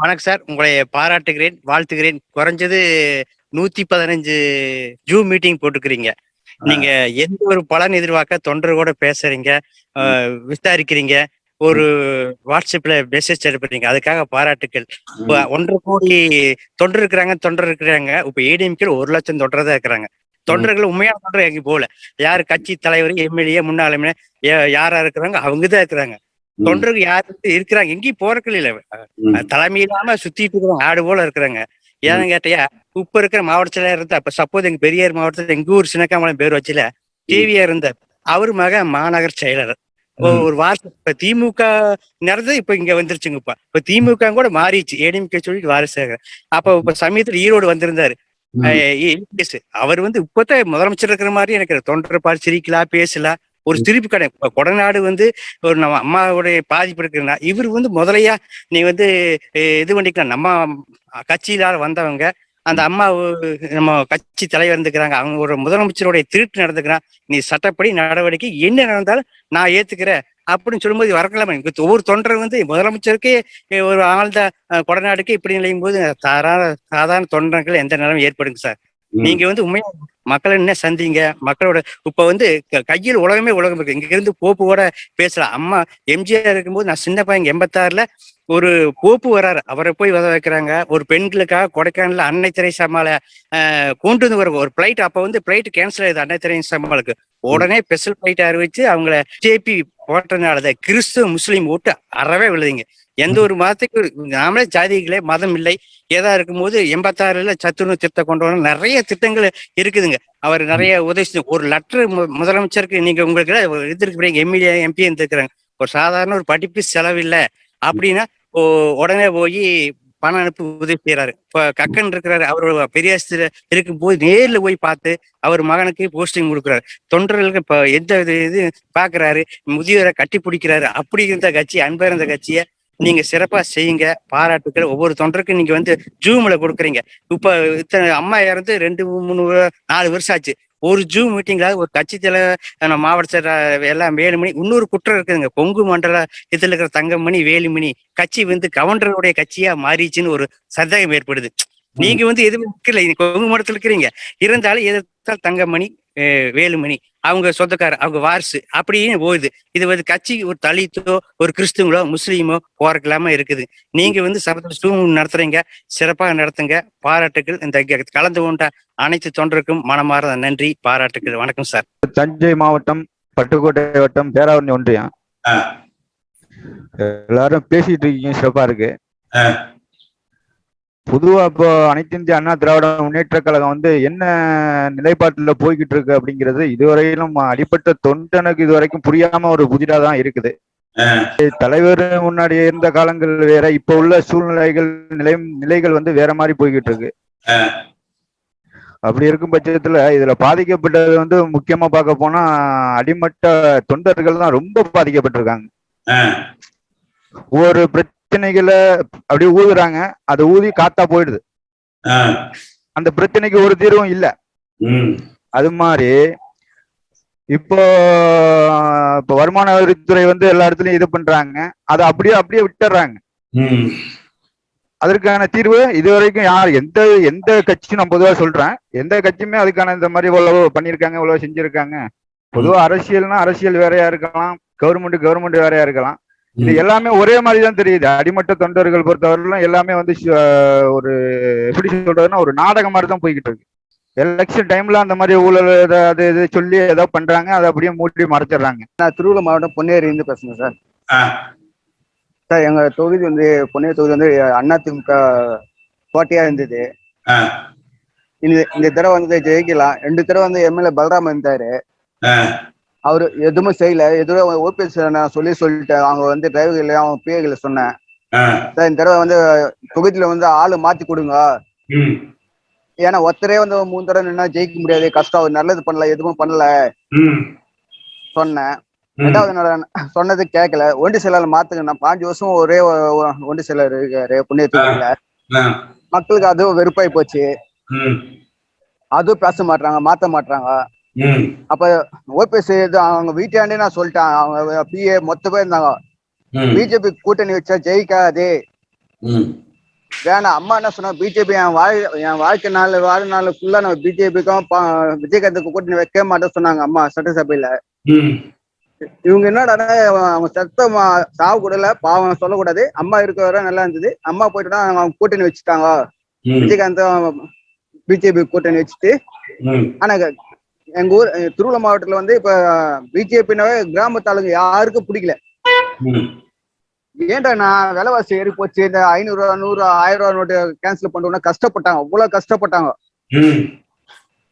வணக்கம் சார். உங்களை பாராட்டுகிறேன் வாழ்த்துகிறேன். குறைஞ்சது நூத்தி பதினஞ்சு ஜூம் மீட்டிங் போட்டுக்கிறீங்க. நீங்க எந்த ஒரு பலன் எதிர்பார்க்க தொண்டர் கூட பேசுறீங்க விசாரிக்கிறீங்க ஒரு வாட்ஸ்அப்ல மெசேஜ் அனுப்புறீங்க அதுக்காக பாராட்டுக்கள். இப்ப ஒன்றரை கோடி தொண்டர் இருக்கிறாங்க தொண்டர் இருக்கிறாங்க. இப்ப ஏடிஎம்கே ஒரு லட்சம் தொண்டர் தான் இருக்கிறாங்க. தொண்டர்கள் உண்மையான தொண்டர் எங்க போகல. யாரு கட்சி தலைவர் எம்எல்ஏ முன்னாள் யாரா இருக்கிறாங்க அவங்க தான் இருக்கிறாங்க. தொண்டர்கள் யாரு இருக்கிறாங்க எங்கேயும் போறக்கள் இல்ல ம். தலைமை இல்லாம சுத்திட்டு இருக்கிறாங்க ஆடு போல இருக்கிறாங்க ஏன்னு கேட்டியா இப்ப இருக்கிற மாவட்ட செயலர் இருந்தா அப்ப சப்போஸ் எங்க பெரியார் மாவட்டத்துல எங்க ஊர் சின்னக்காமலம் பேர் வச்சுல டிவியா இருந்தார் அவர் மக மாநகர் செயலர். ஒரு வார்த்தை இப்ப திமுக நடந்தது இப்ப இங்க வந்துருச்சுங்கப்பா இப்ப திமுக கூட மாறிச்சு ஏடிஎம்கே சொல்லிட்டு வாரிசு அப்ப இப்ப சமயத்துல ஈரோடு வந்திருந்தாரு. அவர் வந்து இப்பதான் முதலமைச்சர் இருக்கிற மாதிரி எனக்கு தொண்டர் பால் சிரிக்கலாம் பேசலாம் ஒரு சிரிப்பு கடை. கொடநாடு வந்து ஒரு நம்ம அம்மாவுடைய பாதிப்பு இருக்குன்னா இவர் வந்து முதலையா நீ வந்து இது பண்ணிக்கலாம். நம்ம கட்சியிலால வந்தவங்க அந்த அம்மா நம்ம கட்சி தலைவர் இருந்துக்கிறாங்க. அவங்க ஒரு முதலமைச்சருடைய திருட்டு நடந்துக்கிறான். நீ சட்டப்படி நடவடிக்கை என்ன நடந்தாலும் நான் ஏத்துக்கிறேன் அப்படின்னு சொல்லும்போது வரக்கலாமா ஒவ்வொரு தொண்டர் வந்து முதலமைச்சருக்கே ஒரு ஆழ்ந்த கொடநாடுக்கு இப்படி நிலையும் போது சாதாரண சாதாரண தொண்டர்கள் எந்த நிலைமை ஏற்படுங்க சார். நீங்க வந்து உண்மையா மக்களை என்ன சந்திங்க? மக்களோட இப்ப வந்து க- கையில் உலகமே உலகம் இருக்கு. இங்க இருந்து போப்பு கூட பேசலாம். அம்மா எம்ஜிஆர் இருக்கும்போது நான் சின்ன பையன் எண்பத்தாறுல ஒரு போப்பு வராரு. அவரை போய் வத வைக்கிறாங்க. ஒரு பெண்களுக்காக கொடைக்கானல்ல அன்னை திரைசாமால ஆஹ், கொண்டு வந்து வர ஒரு பிளைட் அப்ப வந்து பிளைட் கேன்சல் ஆயிடுது அன்னை திரைசாமாலுக்கு உடனே ஸ்பெஷல் பிளைட் அறிவிச்சு அவங்கள ஜேபி போட்டனாலதான் கிறிஸ்துவ முஸ்லீம் ஓட்டு அறவே விழுதிங்க. எந்த ஒரு மதத்துக்கு நாமளே ஜாதிகளே மதம் இல்லை. ஏதா இருக்கும்போது எண்பத்தாறுல சத்துணவு திட்டம் கொண்டு வர நிறைய திட்டங்கள் இருக்குதுங்க. அவர் நிறைய உதவி ஒரு லெட்டர் முதலமைச்சருக்கு நீங்க உங்களுக்கு இது எம்எல்ஏ எம்பி இருக்கிறாங்க ஒரு சாதாரண ஒரு படிப்பு செலவு அப்படின்னா ஓ- உடனே போய் பணம் அனுப்பி உதவி செய்யறாரு இப்போ கக்கன் இருக்கிறாரு. அவர் பெரியாஸ்திர இருக்கும்போது நேர்ல போய் பார்த்து அவர் மகனுக்கு போஸ்டிங் கொடுக்குறாரு. தொண்டர்களுக்கு இப்போ எந்த இது இது பாக்குறாரு. முதியோரை கட்டி பிடிக்கிறாரு. அப்படி இருந்த கட்சி அன்பா இருந்த கட்சியை நீங்க சிறப்பா செய்யுங்க. பாராட்டுக்கள். ஒவ்வொரு தொண்டருக்கும் நீங்க வந்து ஜூம்ல கொடுக்குறீங்க. இப்ப இத்தனை அம்மா இறந்து ரெண்டு மூணு நாலு வருஷம் ஆச்சு. ஒரு ஜூம் மீட்டிங்காக ஒரு கட்சி தலைவர் மாவட்ட எல்லாம் வேலுமணி இன்னொரு குற்றம் இருக்குதுங்க. கொங்கு மண்டல இதுல இருக்கிற தங்கமணி வேலுமணி கட்சி வந்து கவுண்டருடைய கட்சியா மாறிச்சுன்னு ஒரு சந்தேகம் ஏற்படுது. நீங்க வந்து எதுவும் இருக்கல நீங்க கொங்கு மண்டலத்தில் இருக்கிறீங்க. இருந்தாலும் எதிர்த்தால் தங்கமணி வேலுமணி. அவங்க சொந்தக்காரர் அவங்க வாரிசு. அப்படின்னு போகுது. இது வந்து கட்சி ஒரு தலித்தோ ஒரு கிறிஸ்துவங்களோ முஸ்லீமோ போறக்கலாம இருக்குது. நீங்க வந்து சபத்தில் சூம் நடத்துறீங்க. சிறப்பாக நடத்துங்க. பாராட்டுக்கள். இந்த கலந்து கொண்ட அனைத்து தொண்டருக்கும் மனமார்ந்த நன்றி பாராட்டுக்கள். வணக்கம் சார். தஞ்சை மாவட்டம் பட்டுக்கோட்டை வட்டம் பேராவூரணி ஒன்றியம். எல்லாரும் பேசிட்டு இருக்கீங்க. சிறப்பா இருக்கு. பொதுவா இப்போ அனைத்து இந்திய அண்ணா திராவிட முன்னேற்ற கழகம் வந்து என்ன நிலைப்பாட்டுல போய்கிட்டு இருக்கு அப்படிங்கிறது இதுவரையிலும் அடிப்பட்ட தொண்டனுக்கு இதுவரைக்கும் புரியாம ஒரு புதிரா தான் இருக்குது. தலைவர் முன்னாடி இருந்த காலங்கள் வேற இப்ப உள்ள சூழ்நிலைகள் நிலை நிலைகள் வந்து வேற மாதிரி போய்கிட்டு இருக்கு. அப்படி இருக்கும் பட்சத்துல இதுல பாதிக்கப்பட்டது வந்து முக்கியமா பார்க்க போனா அடிமட்ட தொண்டர்கள் தான் ரொம்ப பாதிக்கப்பட்டிருக்காங்க. ஒரு பிரச்சனைகளை அப்படியே ஊதுறாங்க. அதை ஊதி காத்தா போயிடுது. அந்த பிரச்சனைக்கு ஒரு தீர்வும் இல்ல. அது மாதிரி இப்போ இப்போ வருமான வரித்துறை வந்து எல்லா இடத்துலயும் இது பண்றாங்க. அதை அப்படியே அப்படியே விட்டுறாங்க. அதற்கான தீர்வு இதுவரைக்கும் யார் எந்த எந்த கட்சி நான் பொதுவா சொல்றேன். எந்த கட்சியுமே அதுக்கான இந்த மாதிரி இவ்வளவு பண்ணியிருக்காங்க இவ்வளவு செஞ்சிருக்காங்க. பொதுவா அரசியல்னா அரசியல் வேறையா இருக்கலாம். கவர்மெண்ட் கவர்மெண்ட் வேறையா இருக்கலாம். இது எல்லாமே ஒரே மாதிரி தான் தெரியுது. அடிமட்ட தொண்டர்கள் பொறுத்தவரையிலும் எல்லாமே வந்து ஒரு எப்படி சொல்றதுன்னா ஒரு நாடகம் மாதிரி தான் போய்கிட்டு இருக்கு எலெக்ஷன் டைம்ல அந்த மாதிரி ஊழல் அது இது சொல்லி ஏதோ பண்றாங்க. அதை அப்படியே மூடி மறைச்சிடுறாங்க. நான் திருவள்ளூர் மாவட்டம் பொன்னேரியிலிருந்து பேசுறேன் சார். ஆ. சார் எங்க தொகுதி வந்து பொன்னேரி தொகுதி வந்து அதிமுக போட்டியா இருந்தது. இந்த இந்த தடவை வந்து ஜெயிக்கலாம். ரெண்டு தடவை வந்து எம்எல்ஏ பலராம இருந்தாரு. ஆ. அவரு எதுவுமே செய்யல எதுவும் ஓபிஎஸ் நான் சொல்லி சொல்லிட்டேன் அவங்க வந்து டிரைவர்களை அவங்க பிஏகளை சொன்னேன். சார் இந்த தடவை வந்து தொகுதியில வந்து ஆளு மாத்தி கொடுங்க. ஏன்னா ஒருத்தரே வந்து மூணு தடவை நின்னா ஜெயிக்க முடியாது கஷ்டம் நல்லது பண்ணல எதுவும் பண்ணல. சொன்னேன். ரெண்டாவது நாள் சொன்னது கேட்கல ஒண்டி செயலாளர் மாத்துங்க நான் பாஞ்சு வருஷம் ஒரே ஒண்டி செயலர் இருக்காரு புண்ணியத்துக்குள்ள ஆ. மக்களுக்கு அதுவும் வெறுப்பாய் போச்சு. அதுவும் பேச மாட்டாங்க மாத்த மாட்டாங்க. அப்ப ஓபிஎஸ் அவங்க வீட்டாண்டே நான் சொல்லிட்டேன். அவங்க பிஏ மொத்த பேர் இருந்தாங்க. பிஜேபி கூட்டணி வச்சா ஜெயிக்காது. வேணாம் அம்மா என்ன சொன்னா பிஜேபி என் வாழ் என் வாழ்க்கை நாள் வாழ்நாள் ஃபுல்லா நம்ம பிஜேபிக்கும் விஜயகாந்துக்கு கூட்டணி வைக்க மாட்டோம் சொன்னாங்க அம்மா சட்டசபையில. இவங்க என்னடா அவங்க சத்தம் சாவு கூடல பாவம் சொல்லக்கூடாது. அம்மா இருக்க வரை நல்லா இருந்தது. அம்மா போயிட்டு அவங்க கூட்டணி வச்சுட்டாங்க. விஜயகாந்த் பிஜேபி கூட்டணி வச்சுட்டு. ஆனா எங்க ஊர் திருவள்ளூர் மாவட்டத்துல வந்து இப்ப பிஜேபினாவே கிராமத்தாளுங்க யாருக்கும் பிடிக்கல. ஏன்டா நான் விலைவாசி ஏறி போச்சு இந்த ஐநூறு ரூபா நூறு ஆயிரம் ரூபா நோட்டு கேன்சல் பண்ணோம்னா கஷ்டப்பட்டாங்க அவ்வளவு கஷ்டப்பட்டாங்க.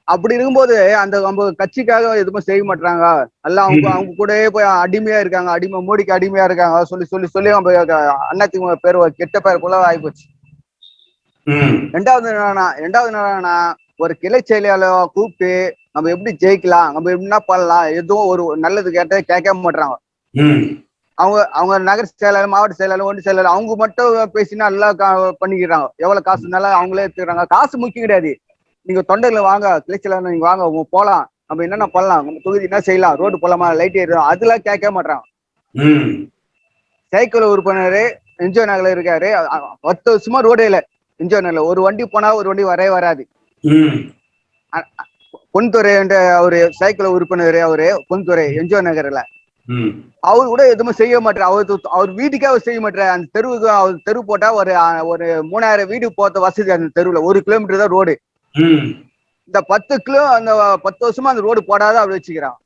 அப்படி இருக்கும்போது அந்த கட்சிக்காக எதுவுமே செய்ய மாட்டாங்க எல்லாம் அவங்க. அவங்க கூடயே போய் அடிமையா இருக்காங்க அடிமை மோடிக்கு அடிமையா இருக்காங்க சொல்லி சொல்லி சொல்லி அண்ணாத்திமுக பேர் கெட்ட பேர் போல ஆயிப்போச்சு. ரெண்டாவது என்னன்னா ரெண்டாவது என்னன்னா ஒரு கிளை செயலாளர் கூப்பிட்டு நம்ம எப்படி ஜெயிக்கலாம்? நம்ம எப்படி என்ன பண்ணலாம் எதுவும் ஒரு நல்லது கேட்ட கேட்க மாட்டாங்க அவங்க அவங்க நகர செயலாளர் மாவட்ட செயலாளர் ஒன்றிய செயலாளர் அவங்க மட்டும் பேசினா நல்லா பண்ணிக்கிறாங்க. எவ்வளவு காசு இருந்தாலும் அவங்களே எடுத்துக்கிறாங்க. காசு முக்கியம் கிடையாது. நீங்க தொண்டைகளை வாங்க கிளைச்சல நீங்க வாங்க போலாம். நம்ம என்னென்ன பண்ணலாம்? நம்ம தொகுதி என்ன செய்யலாம்? ரோடு போலாமா? லைட் ஏறும் அதெல்லாம் கேட்க மாட்டாங்க சைக்கிள் உறுப்பினர் என்ஜிஓ நகர்ல இருக்காரு. பத்து வருஷமா ரோடே இல்ல. என்ஜிஓ நகர்ல. ஒரு வண்டி போனா ஒரு வண்டி வரவே வராது. பொன்துறை என்ற அவரு சைக்கிள் உறுப்பினர் அவரு பொன்துறை என்ஜிஓ நகர்ல. அவர் கூட எதுவுமே செய்ய மாட்டார் அவர் அவர் வீட்டுக்கே அவர் செய்ய மாட்டார் அந்த தெருவுக்கு அவர் தெரு போட்டா ஒரு ஒரு மூணாயிரம் வீடு போத்த வசதி அந்த தெருவுல. ஒரு கிலோமீட்டர் தான் ரோடு இந்த பத்து கிலோ அந்த பத்து வருஷமா அந்த ரோடு போடாத அவர் வச்சுக்கிறான்.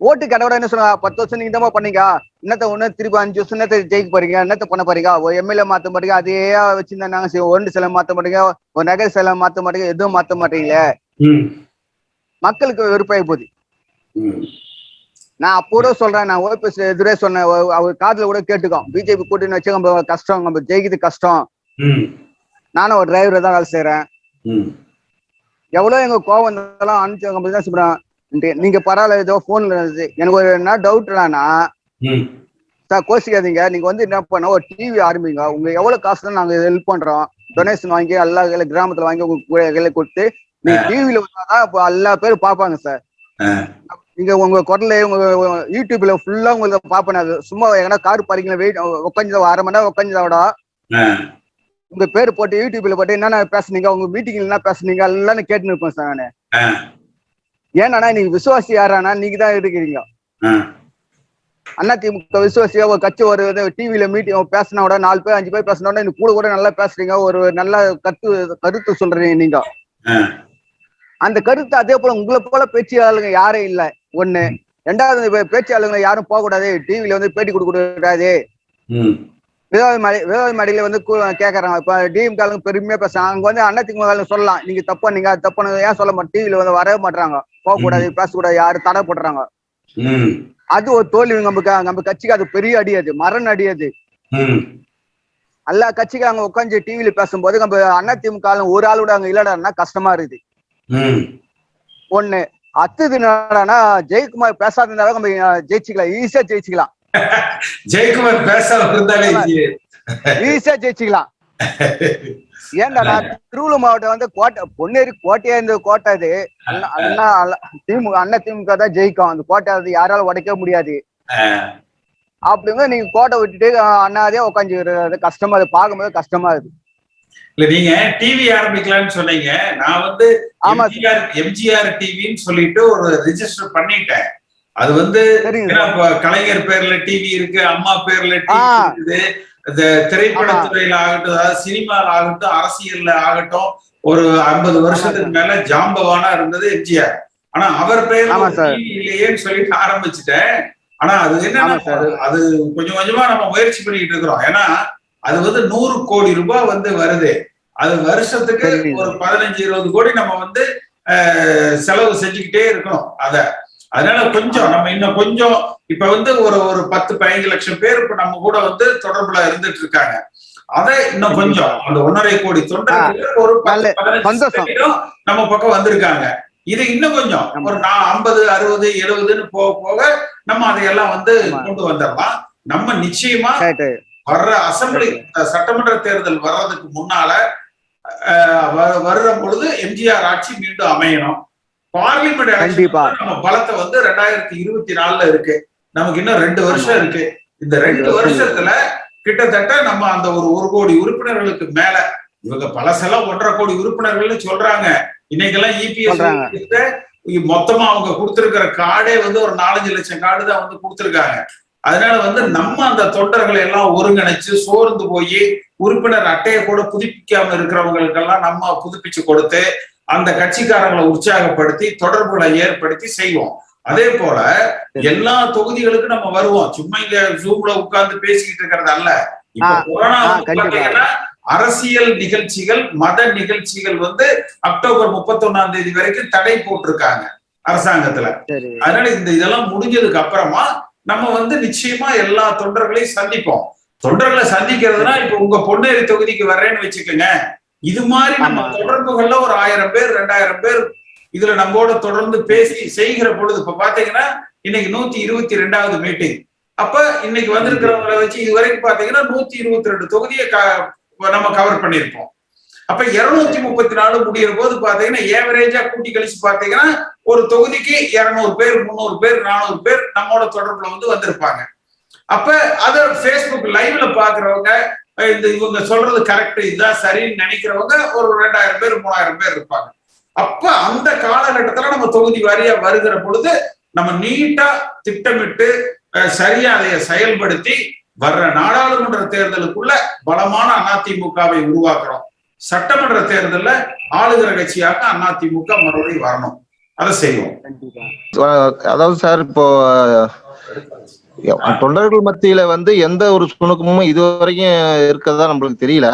ஓட்டு கடவுட என்ன சொல்லுவா பத்து வருஷம் நீங்க தான் பண்ணீங்க? என்னத்த ஒண்ணு திருப்பி அஞ்சு வருஷம் என்னத்த ஜெயிக்க போறீங்க? என்னத்த பண்ண போறீங்க? ஒரு எம்எல்ஏ மாத்த மாட்டீங்க அதே வச்சிருந்தா நாங்க செய்வோம். ஒன்று சில மாத்த மாட்டீங்க ஒரு நகர சில மாத்த மாட்டீங்க எதுவும் மாத்த மாட்டீங்களே? மக்களுக்கு வெறுப்பாகி போகுது. நான் அப்போ சொல்றேன் நான் ஓபிஎஸ் எதிரே சொன்னேன் அவ- அவர் காதுல கூட கேட்டுக்கோம். பிஜேபி கூட்டணி வச்சு நம்ம கஷ்டம் நம்ம ஜெயிக்கிறது கஷ்டம். நானும் ஒரு டிரைவரை தான் வேலை செய்யறேன் எவ்வளவு எங்க கோவம் வந்தாலும் அனுப்பிச்சு சொல்றேன். நீங்க பரவாயில்ல ஏதோ போன்ல எனக்கு ஒரு என்ன டவுட்லானா ம். சார் கோச்சிக்காதீங்க நீங்க வந்து என்ன பண்ண ஒரு டிவி ஆரம்பிங்க. உங்க எவ்வளவு காசு நாங்க ஹெல்ப் பண்றோம். டொனேஷன் வாங்கி எல்லா கிராமத்துல வாங்கி உங்க கு- கையில கொடுத்து நீங்க டிவில வந்தாதான் இப்போ எல்லா பேரும் பார்ப்பாங்க சார். நீங்க உங்க குரல்ல உங்க யூடியூப்ல ஃபுல்லா உங்களுக்கு பாப்பேன் சும்மா எங்கன்னா கார் பாருங்களா வெயிட் உட்காந்து அரை மணி நேரம் உட்காந்துதோட. உங்க பேர் போட்டு யூடியூப்ல போட்டு என்னென்ன பேசுனீங்க உங்க மீட்டிங்ல என்ன பேசுனீங்க எல்லாம் கேட்டுன்னு இருப்பேன் சார் நானு. ஏன்னா நீங்க விசுவாசி யாரானா நீங்க தான் இருக்கிறீங்க ஆ. அண்ணா திமுக விசுவாசியா ஒரு கட்சி ஒரு டிவில மீட்டிங் பேசினா கூட நாலு பேர் அஞ்சு பேர் பேசினா கூட கூட கூட நல்லா பேசுறீங்க. ஒரு நல்ல கருத்து கருத்து சொல்றீங்க நீங்க. அந்த கருத்து அதே போல உங்களை போல பேச்சியாளருங்க யாரும் இல்ல. ஒண்ணு. ரெண்டாவது இப்ப பேச்சியாளருங்க யாரும் போக கூடாது. டிவில வந்து பேட்டி கொடுக்க கூடாது. விரோத மடி விரோத மடியில வந்து கு- கேக்குறாங்க. இப்ப டிஎம் காலங்க பெருமையா பேசுறாங்க. அங்க வந்து அண்ணா திமுக சொல்லலாம். நீங்க தப்பு நீங்க தப்பு ஏன் சொல்ல மாட்டேன் டிவில வந்து வரவே மாட்டாங்க போக கூடாது பேசக்கூடாது யாரும் தடை போடுறாங்க அது ஒரு தோல்வி. நமக்கு நம்ம கட்சிக்கு அது பெரிய அடி அது மரண அடி அது. எல்லா கட்சிக்கு அங்க உட்காந்து டிவில பேசும்போது நம்ம அண்ணா திமுக ஒரு ஆள் கூட அங்க இல்லடான்னா கஷ்டமா இருக்குது. ஒண்ணு அத்துது என்னடான்னா ஜெயக்குமார் பேசாத இருந்தாவே நம்ம ஜெயிச்சுக்கலாம். ஈஸியா ஜெயிச்சுக்கலாம். ஜெயக்குமார் பேசாம இருந்தாலே. ஈஸியா ஜெயிச்சுக்கலாம். ஏன்டா திருவள்ளூர் மாவட்டம் வந்து கோட்டை பொன்னேரி கோட்டையா இருந்த கோட்டை இது அண்ணா. திமுக அண்ணா திமுக தான் ஜெயிக்கும். அந்த கோட்டை அது யாராலும் உடைக்க முடியாது. அப்படிங்க நீங்க கோட்டை விட்டுட்டு அண்ணாதே உட்காந்து கஷ்டமா அது பார்க்கும்போது கஷ்டமா இருக்கு இல்ல நீங்க டிவி ஆரம்பிக்கலாம்னு சொன்னீங்க. நான் வந்து எம்ஜிஆர் எம்ஜிஆர் டிவின்னு சொல்லிட்டு ஒரு ரிஜிஸ்டர் பண்ணிட்டேன். அது வந்து கலைஞர் பேர்ல டிவி இருக்கு அம்மா பேர்ல. டிவி இருக்குது. இந்த திரைப்படத்துறையில ஆகட்டும் அதாவது சினிமால ஆகட்டும் அரசியல்ல ஆகட்டும் ஒரு ஐம்பது வருஷத்துக்கு மேல ஜாம்பவானா இருந்தது எம்ஜிஆர். ஆனா அவர் பேர்ல இல்லையேன்னு சொல்லிட்டு ஆரம்பிச்சுட்டேன். ஆனா அது சார். அது- கொஞ்சம் கொஞ்சமா நம்ம முயற்சி பண்ணிட்டு இருக்கிறோம். ஏன்னா அது வந்து நூறு கோடி ரூபாய் வந்து வருது. அது வருஷத்துக்கு ஒரு பதினஞ்சு இருபது கோடி நம்ம வந்து செலவு செஞ்சுக்கிட்டே இருக்கணும். அத அதனால கொஞ்சம் நம்ம இன்னும் கொஞ்சம் இப்ப வந்து ஒரு ஒரு பத்து பதினஞ்சு லட்சம் பேர் இப்ப நம்ம கூட வந்து தொடர்புல இருந்துட்டு இருக்காங்க. அதை இன்னும் கொஞ்சம் அந்த ஒன்றரை கோடி தொண்டர்கள் ஒரு நம்ம பக்கம் வந்திருக்காங்க. இது இன்னும் கொஞ்சம். ஒரு நான் ஐம்பது அறுபது எழுபதுன்னு போக போக நம்ம அதையெல்லாம் வந்து. கொண்டு வந்துடலாம். நம்ம நிச்சயமா வர்ற அசம்பிளி சட்டமன்ற தேர்தல் வர்றதுக்கு முன்னால அஹ், வ- வர்ற பொழுது எம்ஜிஆர் ஆட்சி மீண்டும் அமையணும். பார்லிமெண்ட் கண்டிப்பா. நம்ம பலத்தை வந்து ரெண்டாயிரத்தி இருபத்தி நாலுல இருக்கு. நமக்கு இன்னும் ரெண்டு வருஷம் இருக்கு. இந்த ரெண்டு வருஷத்துல கிட்டத்தட்ட நம்ம அந்த ஒரு ஒரு கோடி உறுப்பினர்களுக்கு மேல இவங்க பழசெல்லாம் ஒன்றரை கோடி உறுப்பினர்கள்னு சொல்றாங்க. இன்னைக்கெல்லாம் சொல்றாங்க. இபிஎஸ் மொத்தமா அவங்க கொடுத்திருக்கிற கார்டே வந்து ஒரு நாலஞ்சு லட்சம் கார்டு தான் வந்து கொடுத்திருக்காங்க. அதனால வந்து நம்ம அந்த தொண்டர்களை எல்லாம் ஒருங்கிணைச்சு சோர்ந்து போய் உறுப்பினர் அட்டையை கூட புதுப்பிக்காம இருக்கிறவங்களுக்கெல்லாம் நம்ம புதுப்பிச்சு கொடுத்து அந்த கட்சிக்காரங்களை உற்சாகப்படுத்தி தொடர்புகளை ஏற்படுத்தி செய்வோம். அதே போல எல்லா தொகுதிகளுக்கும் நம்ம வருவோம். சும்மா இங்க ஜூம்ல உட்கார்ந்து பேசிக்கிட்டு இருக்கிறது அல்ல. கொரோனா அரசியல் நிகழ்ச்சிகள் மத நிகழ்ச்சிகள் வந்து அக்டோபர் முப்பத்தொன்னாம் தேதி வரைக்கும் தடை போட்டிருக்காங்க அரசாங்கத்துல. அதனால இந்த இதெல்லாம் முடிஞ்சதுக்கு அப்புறமா நம்ம வந்து நிச்சயமா எல்லா தொண்டர்களையும் சந்திப்போம். தொண்டர்களை சந்திக்கிறதுனா இப்ப உங்க பொன்னேரி தொகுதிக்கு வர்றேன்னு வச்சுக்கோங்க. இது மாதிரி நம்ம. தொடர்புகள்ல ஒரு ஆயிரம் பேர் ரெண்டாயிரம் பேர் இதுல நம்மோட தொடர்ந்து பேசி செய்கிற பொழுது இப்ப பாத்தீங்கன்னா இன்னைக்கு நூத்தி இருபத்தி ரெண்டாவது மீட்டிங் அப்ப இன்னைக்கு வந்திருக்கிறவங்களை வச்சு இது வரைக்கும் பாத்தீங்கன்னா நூத்தி இருபத்தி ரெண்டு தொகுதியை நம்ம கவர் பண்ணியிருப்போம். அப்ப இருநூத்தி முப்பத்தி நாலு முடியிற போது பாத்தீங்கன்னா ஏவரேஜா கூட்டி கழிச்சு பாத்தீங்கன்னா ஒரு தொகுதிக்கு இருநூறு பேர் முந்நூறு பேர் நானூறு பேர் நம்மோட தொடர்புல வந்து வந்திருப்பாங்க. அப்ப அத ஃபேஸ்புக் லைவ்ல பாக்குறவங்க இந்த இவங்க சொல்றது கரெக்ட் இதுதான் சரின்னு நினைக்கிறவங்க ஒரு ரெண்டாயிரம் பேர் மூணாயிரம் பேர் இருப்பாங்க. அப்ப அந்த காலகட்டத்துல நம்ம தொகுதி வாரியா வருகிற பொழுது நம்ம நீட்டா திட்டமிட்டு சரியா அதை செயல்படுத்தி வர்ற நாடாளுமன்ற தேர்தலுக்குள்ள பலமான அதிமுகவை உருவாக்குறோம். சட்டமன்ற தேர்தல்ல ஆளுகிற கட்சியாக அதிமுக மறுபடியும் வரணும். அதை செய்வோம். அதாவது சார் இப்போ தொண்டர்கள் மத்தியில வந்து எந்த ஒரு சுணுக்கமும் இதுவரைக்கும் இருக்கிறதா நம்மளுக்கு தெரியல.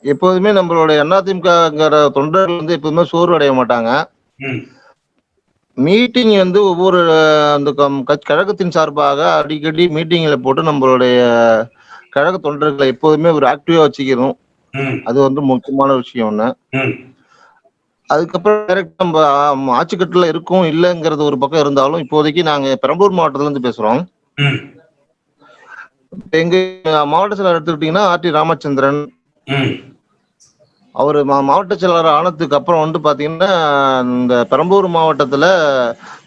எப்போதுமே நம்மளுடைய அதிமுகங்கிற தொண்டர்கள் வந்து எப்போதுமே சோர்வு அடைய மாட்டாங்க. மீட்டிங் வந்து ஒவ்வொரு அந்த கழகத்தின் சார்பாக அடிக்கடி மீட்டிங்ல போட்டு நம்மளுடைய கழக தொண்டர்களை எப்போதுமே ஒரு ஆக்டிவா வச்சுக்கணும். அது வந்து முக்கியமான விஷயம் ஒண்ணு. அதுக்கப்புறம் டைரக்ட் நம்ம ஆம், ஆட்சிக்கட்டுல இருக்கோம் இல்லைங்கிறது ஒரு பக்கம் இருந்தாலும் இப்போதைக்கு நாங்க பெரம்பலூர் மாவட்டத்துல இருந்து பேசுறோம். எங்க மாவட்ட செயலாளர் எடுத்துக்கிட்டீங்கன்னா ஆர் டி ராமச்சந்திரன். ம், அவர் மாவட்ட செயலாளர் ஆனதுக்கு அப்புறம் வந்து பாத்தீங்கன்னா இந்த பெரம்பலூர் மாவட்டத்துல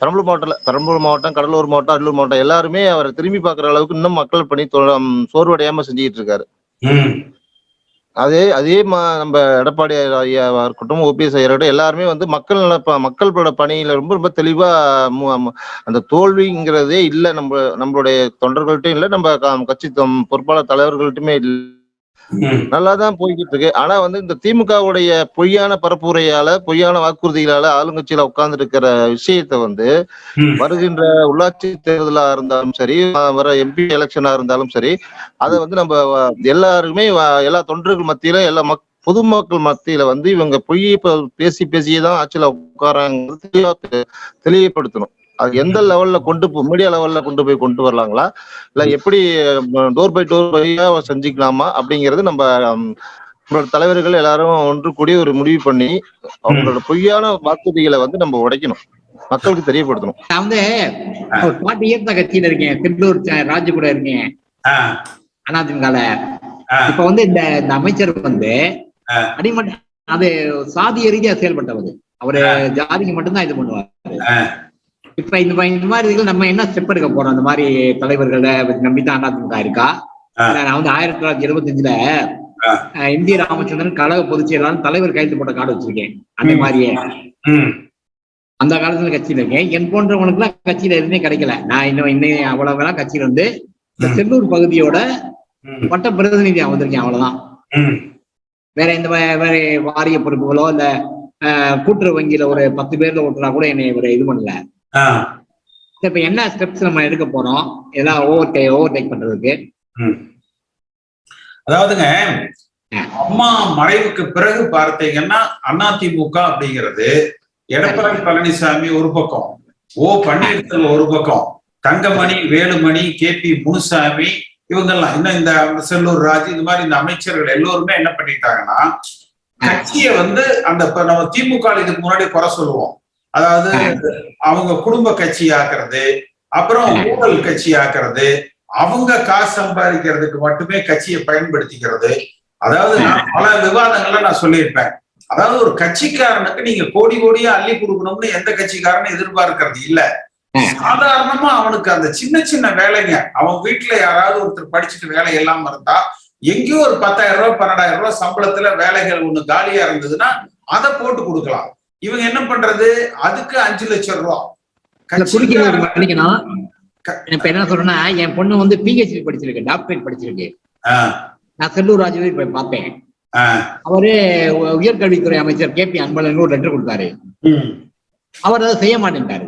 பெரம்பலூர் மாவட்டத்துல பெரம்பலூர் மாவட்டம் கடலூர் மாவட்டம் அரியலூர் மாவட்டம் எல்லாருமே அவரை திரும்பி பார்க்குற அளவுக்கு இன்னும் மக்கள் பணி சோர்வடையாம செஞ்சுக்கிட்டு இருக்காரு. அதே அதே மா நம்ம எடப்பாடி ஐயாவா இருக்கட்டும் ஓபிஎஸ் ஐயா இருக்கட்டும் எல்லாருமே வந்து மக்கள் நல ப- மக்களோட பணியில ரொம்ப ரொம்ப தெளிவா மு- அந்த தோல்விங்கிறதே இல்லை. நம்ம நம்மளுடைய தொண்டர்கள்ட்டும் இல்லை. நம்ம க- கட்சி பொறுப்பாளர் தலைவர்கள்ட்டுமே இல்லை. நல்லா தான் போய்கிட்டு இருக்கு ஆனா வந்து இந்த திமுகவுடைய பொய்யான பரப்புரையால பொய்யான வாக்குறுதிகளால ஆளுங்கட்சியில உட்கார்ந்து இருக்கிற விஷயத்த வந்து. வருகின்ற உள்ளாட்சி தேர்தலா இருந்தாலும் சரி வர எம்பி எலெக்ஷனா இருந்தாலும் சரி அதை வந்து நம்ம எல்லாருமே வ- எல்லா தொண்டர்கள் மத்தியில எல்லா மக் பொதுமக்கள் மத்தியில வந்து இவங்க பொய் ப- பேசி பேசியே தான் ஆட்சியில உட்காராங்கிறது தெளிவா தெளிவுபடுத்தணும். எந்த லெவல்ல கொண்டு மீடியா லெவல்ல கொண்டு போய் கொண்டு வரலாங்களா? இல்ல எப்படி டோர் பை டோர் வழியா செஞ்சுக்கலாமா அப்படிங்கிறது நம்ம நம்மளோட தலைவர்கள் எல்லாரும் ஒன்று கூடி ஒரு முடிவு பண்ணி அவங்களோட பொய்யான வாக்குறுதிகளை வந்து நம்ம உடைக்கணும். மக்களுக்கு தெரியப்படுத்தணும். நான் வந்து ஒரு பாட்டு இயக்க கட்சியில இருக்கேன். திருப்பூர் ராஜு கூட இருக்கேன். அதிமுகல. இப்ப வந்து இந்த இந்த அமைச்சர் வந்து. அடிமட்ட அது சாதிய ரீதியா செயல்பட்டவர். அவரு ஜாதிக்கு மட்டும்தான் இது பண்ணுவார். இப்ப இந்த இந்த மாதிரி நம்ம என்ன ஸ்டெப் எடுக்க போறோம்? இந்த மாதிரி தலைவர்களை நம்பித்தான் அதிமுக இருக்கா? நான் வந்து ஆயிரத்தி தொள்ளாயிரத்தி. எம் ஜி ராமச்சந்திரன் கழக பொதுச் செயலாளர் தலைவர் கையெழுத்து போட்ட கார்டு வச்சிருக்கேன். அந்த. மாதிரியே. அந்த காலத்துல கட்சியில இருக்கேன். என் போன்றவனுக்கு எல்லாம் கட்சியில எதுவுமே கிடைக்கல. நான் இன்னும் இன்னும் அவ்வளவு கட்சியில இருந்து இந்த. செல்லூர் பகுதியோட வட்ட பிரதிநிதியா வந்திருக்கேன் அவ்வளவுதான். வேற எந்த வே- வேற வாரிய பொறுப்புகளோ இல்ல கூட்டுறவு வங்கியில ஒரு பத்து பேர்ல ஓட்டுனா கூட என்னை ஒரு இது பண்ணல. இப்ப என்ன ஸ்டெப்ஸ் நம்ம எடுக்க போறோம்? எல்லாம் ஓவர் டே ஓவர் டேக் பண்றதுக்கு. அதாவதுங்க அம்மா மறைவுக்கு பிறகு பார்த்தீங்கன்னா அதிமுக அப்படிங்கிறது எடப்பாடி பழனிசாமி ஒரு பக்கம் ஓ பன்னீர்செல்வம் ஒரு பக்கம் தங்கமணி வேலுமணி கே பி முனுசாமி இவங்கெல்லாம் இன்னும் இந்த செல்லூர் ராஜ் இது மாதிரி இந்த அமைச்சர்கள் எல்லோருமே என்ன பண்ணிட்டாங்கன்னா கட்சியை வந்து அந்த நம்ம திமுக இதுக்கு முன்னாடி குறை சொல்லுவோம். அதாவது அவங்க குடும்ப கட்சி ஆக்குறது அப்புறம் ஊழல் கட்சி ஆக்குறது அவங்க காசு சம்பாதிக்கிறதுக்கு மட்டுமே கட்சியை பயன்படுத்திக்கிறது. அதாவது நான் பல விவாதங்கள்ல நான் சொல்லியிருப்பேன். அதாவது ஒரு கட்சிக்காரனுக்கு நீங்க கோடி கோடியா அள்ளி கொடுக்கணும்னு எந்த கட்சிக்காரனும் எதிர்பார்க்கறது இல்ல. சாதாரணமா அவனுக்கு அந்த சின்ன சின்ன வேலைங்க. அவன் வீட்டுல யாராவது ஒருத்தர் படிச்சுட்டு வேலை இல்லாம இருந்தா எங்கேயோ ஒரு பத்தாயிரம் ரூபாய் பன்னெண்டாயிரம் ரூபாய் சம்பளத்துல வேலைகள் ஒண்ணு காலியா இருந்ததுன்னா அதை போட்டு கொடுக்கலாம். இவங்க என்ன பண்றது? அதுக்கு அஞ்சு லட்சம் க- இப்ப என்ன சொல்றேன்னா என் பொண்ணு வந்து பிஹெச்டி படிச்சிருக்கு டாக்டரேட் படிச்சிருக்கு. நான் செல்லூர் ராஜுவை போய் பார்த்தேன். ஆ, அவரு உயர்கல்வித்துறை அமைச்சர் கே பி அன்பழகன் ஒரு லெட்டர் கொடுத்தாரு. அவர் அதை செய்ய மாட்டேன்ட்டாரு.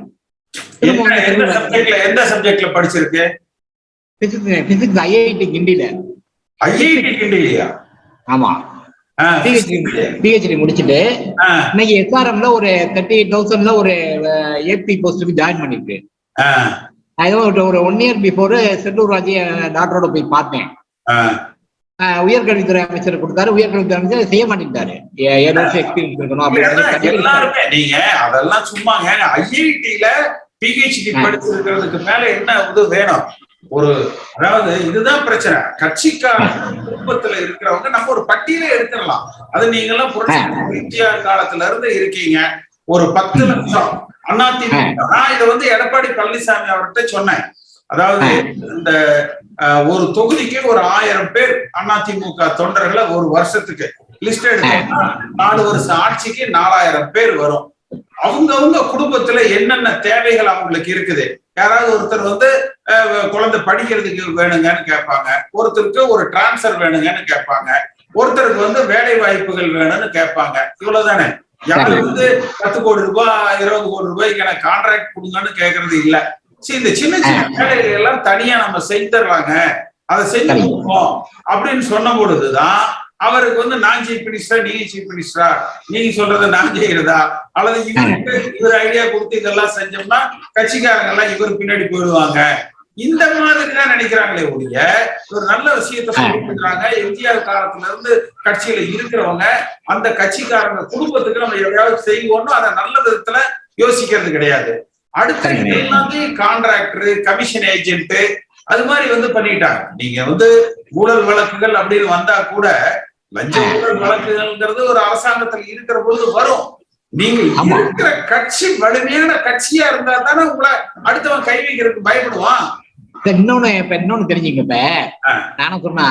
எந்த சப்ஜெக்ட்ல படிச்சிருக்கு? பிசிக்ஸ் பிசிக்ஸ் ஐஐடி கிண்டில ஐஐடி கிண்டியா ஆமா. பிஹெச்டி முடிச்சுட்டு இன்னைக்கு எஸ்ஆர்எம்ல ஒரு தேர்ட்டி தௌசண்ட்ல ஒரு ஏபி போஸ்ட்டுக்கு ஜாயின் பண்ணிருக்கு. ஏதோ ஒரு- one year before Sellur Raji டாக்டரோட போய் பார்த்தேன். உயர்கல்வித்துறை அமைச்சர் கொடுத்தாரு. உயர்கல்வித்துறை அமைச்சர் செய்ய மாட்டேங்கிறாரு ஏழு வருஷம் எக்ஸ்பீரியன்ஸ் இருக்கணும் அப்படின்னு நீங்க அதெல்லாம் சும்மாங்க. ஐஐடில பிஹெச்டி. படிச்சிருக்கிறதுக்கு மேல என்ன இது வேணும்? ஒரு அதாவது இதுதான் பிரச்சனை. கட்சிக்கார குடும்பத்துல இருக்கிறவங்க நம்ம ஒரு பட்டியலே எடுத்துடலாம். அது நீங்க எல்லாம் எம்ஜிஆர் காலத்துல இருந்து இருக்கீங்க. ஒரு பத்து லட்சம் அதிமுக நான் இதை வந்து எடப்பாடி பழனிசாமி அவர்கிட்ட சொன்னேன். அதாவது இந்த ஒரு தொகுதிக்கு ஒரு ஆயிரம் பேர் அதிமுக தொண்டர்களை ஒரு வருஷத்துக்கு லிஸ்ட் எடுத்தோம்னா நாலு வருஷம் ஆட்சிக்கு நாலாயிரம் பேர் வரும். அவங்கவங்க குடும்பத்துல என்னென்ன தேவைகள் அவங்களுக்கு இருக்குது? யாராவது ஒருத்தர் வந்து குழந்தை படிக்கிறதுக்கு வேணுங்கன்னு கேட்பாங்க. ஒருத்தருக்கு ஒரு டிரான்ஸ்ஃபர் வேணுங்கன்னு கேட்பாங்க. ஒருத்தருக்கு வந்து வேலை வாய்ப்புகள் வேணும்னு கேட்பாங்க. இவ்வளவுதானே? யாரும் வந்து பத்து கோடி ரூபாய் இருபது கோடி ரூபாய்க்கு எனக்கு கான்ட்ராக்ட் கொடுங்கன்னு கேட்கறது இல்ல. சரி இந்த சின்ன சின்ன வேலைகள் எல்லாம் தனியா நம்ம செஞ்சிடலாங்க அதை செஞ்சு அப்படின்னு சொன்ன பொழுதுதான் அவருக்கு வந்து நான் சீஃப் மினிஸ்டரா நீங்க சீஃப் மினிஸ்டரா நீங்க சொல்றத நான் செய்யறதா? அல்லது இவருக்கு இவர் ஐடியா கொடுத்து இதெல்லாம் செஞ்சோம்னா கட்சிக்காரங்க எல்லாம் இவர் பின்னாடி போயிடுவாங்க. இந்த மாதிரி தான் நினைக்கிறாங்களே ஒழிய ஒரு நல்ல விஷயத்த சொல்லிட்டு எம்ஜிஆர் காலத்துல இருந்து கட்சியில இருக்கிறவங்க அந்த கட்சிக்காரங்க குடும்பத்துக்கு நம்ம எதையாவது செய்வோம்னு அதை நல்ல விதத்துல யோசிக்கிறது கிடையாது. அடுத்து. எல்லாத்தையும் கான்ட்ராக்டர் கமிஷன் ஏஜென்ட் அது மாதிரி வந்து பண்ணிட்டாங்க. நீங்க வந்து ஊழல் வழக்குகள் அப்படின்னு வந்தா கூட லஞ்ச ஊழல் வழக்குகள்ங்கிறது ஒரு அரசாங்கத்துல இருக்கிற பொழுது வரும். நீங்க. இருக்கிற கட்சி வலிமையான கட்சியா இருந்தா தானே உங்களை அடுத்தவன் கை வைக்கிறதுக்கு பயப்படுவான். இன்னொன்னு இப்ப இன்னொன்னு தெரிஞ்சுங்க இப்ப. நானும் சொன்னா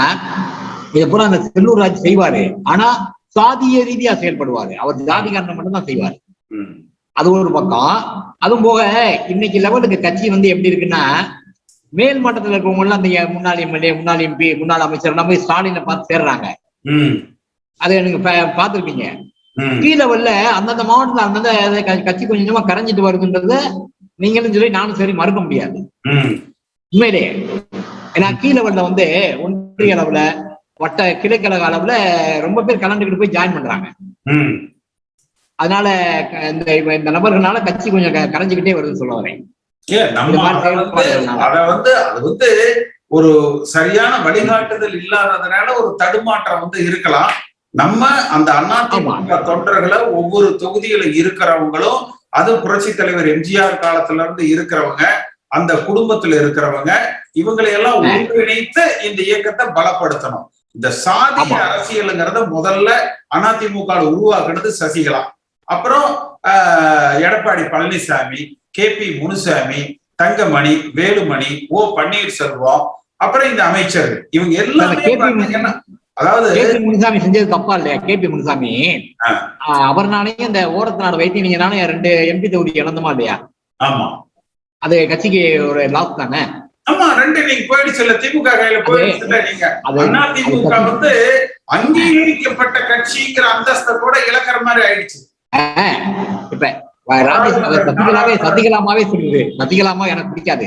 இத பூரா அந்த செல்லூர் ராஜ் செய்வாரு. ஆனா சாதிய ரீதியா செயல்படுவாரு. அவர் ஜாதிகாரனை மட்டும் தான் செய்வாரு. அது ஒரு பக்கம். அதுவும் போக இன்னைக்கு லெவலுக்கு கட்சி வந்து எப்படி இருக்குன்னா மேல் மட்டத்துல இருக்கவங்க எல்லாம் அந்த முன்னாள் எம்எல்ஏ முன்னாள் எம்பி முன்னாள் அமைச்சர் எல்லாம் போய் ஸ்டாலினை பார்த்து சேர்றாங்க. அதை பா- பார்த்திருப்பீங்க. கீழ லெவல்ல அந்தந்த மாவட்டத்துல அந்தந்த கட்சி கொஞ்சம் கரைஞ்சிட்டு வருதுன்றத நீங்களும் சொல்லி நானும் சரி மறுக்க முடியாது. உண்மையிலே. ஏன்னா கீழ லெவல்ல வந்து ஒன்றிய அளவுல வட்ட கிழக்கழக அளவுல ரொம்ப பேர் கலந்துக்கிட்டு போய் ஜாயின் பண்றாங்க. அதனால இந்த இந்த நபர்களால கட்சி கொஞ்சம் கரைஞ்சுக்கிட்டே வருதுன்னு சொல்ல வரேன். அத வந்து அது வந்து ஒரு சரியான வழிகாட்டுதல் இல்லாததுனால ஒரு தடுமாற்றம் வந்து இருக்கலாம். நம்ம அந்த அதிமுக தொண்டர்களை ஒவ்வொரு தொகுதியில இருக்கிறவங்களும் அது புரட்சி தலைவர் எம்ஜிஆர் காலத்துல இருந்து இருக்கிறவங்க அந்த குடும்பத்துல இருக்கிறவங்க இவங்களை எல்லாம் ஒன்றிணைத்து இந்த இயக்கத்தை பலப்படுத்தணும். இந்த சாதி. அரசியலுங்கிறத முதல்ல அதிமுக உருவாக்குனது சசிகலா. அப்புறம் ஆஹ், Edappadi Palaniswami K P Munusamy Thangamani Velumani O Panneerselvam அப்புறம் இந்த அமைச்சர்கள். இவங்க எல்லாமே அதாவது முனுசாமி செஞ்சது தப்பா இல்லையா? K P Munusamy. அவர்னாலையும் இந்த ஓரத்தினால வைத்தியனால ரெண்டு எம்பி தொகுதி இழந்தமா இல்லையா? ஆமா. அது கட்சிக்கு ஒரு லாஸ் தானே? ஆமா ரெண்டு நீங்க போயிடுச்சு இல்ல திமுக கையில போயிடுச்சு இல்ல நீங்க. அண்ணா திமுக வந்து அங்கீகரிக்கப்பட்ட கட்சிங்கிற அந்தஸ்தை கூட இழக்கிற மாதிரி ஆயிடுச்சு. இப்ப ராஜேஷ் சசிகலாவே சசிகலாமாவே சொல்லுது. சசிகலாமா எனக்கு பிடிக்காது.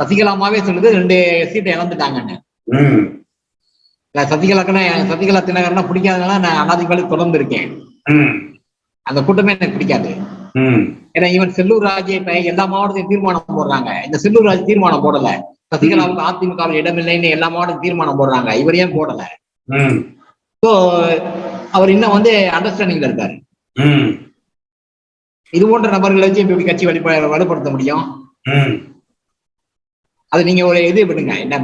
சசிகலாமாவே சொல்லுது ரெண்டு சீட்டை இழந்துட்டாங்கன்னு. சசிகலாக்குன்னா சசிகலா தினகரனா பிடிக்காதனால நான் அதிகாலையில் தொடர்ந்து இருக்கேன். அந்த கூட்டமே எனக்கு பிடிக்காது. ஏன்னா இவன் செல்லூர் ராஜ் இப்ப எல்லா மாவட்டத்தையும் தீர்மானம் போடுறாங்க. இந்த செல்லூர் ராஜ் தீர்மானம் போடல. சசிகலாவுக்கு அதிமுகவில் இடமில்லைன்னு எல்லா மாவட்டத்தையும் தீர்மானம் போடுறாங்க. இவர் ஏன் போடல? ஸோ அவர் இன்னும் வந்து அண்டர்ஸ்டாண்டிங்ல இருக்காரு. இது போன்ற நபர்களை வச்சு எப்படி கட்சி வழிப வலுப்படுத்த முடியும். அது நீங்க ஒரு இது விடுங்க. என்ன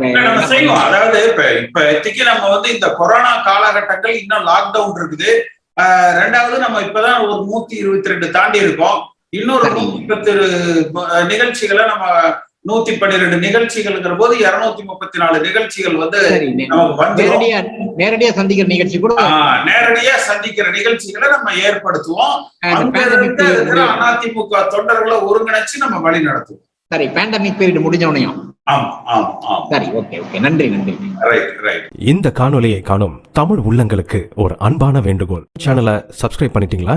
செய்வோம். அதாவது இப்ப இப்ப நம்ம வந்து இந்த கொரோனா காலகட்டங்கள் இன்னும் லாக்டவுன் இருக்குது. ரெண்டாவது நம்ம இப்பதான் ஒரு நூத்தி இருபத்தி ரெண்டு தாண்டி இருக்கோம் இன்னொரு சரி. நூத்தி பத்து அஹ், நிகழ்ச்சிகளை நம்ம நூத்தி பன்னிரெண்டு நிகழ்ச்சிகள்ங்கிற போது இருநூத்தி முப்பத்தி நாலு நிகழ்ச்சிகள் வந்து நேரடியா சந்திக்கிற நிகழ்ச்சி கூட நேரடியா சந்திக்கிற நிகழ்ச்சிகளை நம்ம ஏற்படுத்துவோம். அதிமுக தொண்டர்களை ஒருங்கிணைச்சு நம்ம வழி நடத்துவோம். சரி பேண்டமிக் பீரியட் முடிஞ்ச உடனேயும் ஆமா ஆமா ஆமா. சரி ஓகே ஓகே நன்றி நன்றி. ரைட் ரைட் இந்த காணொளியை காணும் தமிழ் உள்ளங்களுக்கு ஒரு அன்பான வேண்டுகோள். சேனலை சப்ஸ்கிரைப் பண்ணிட்டீங்களா?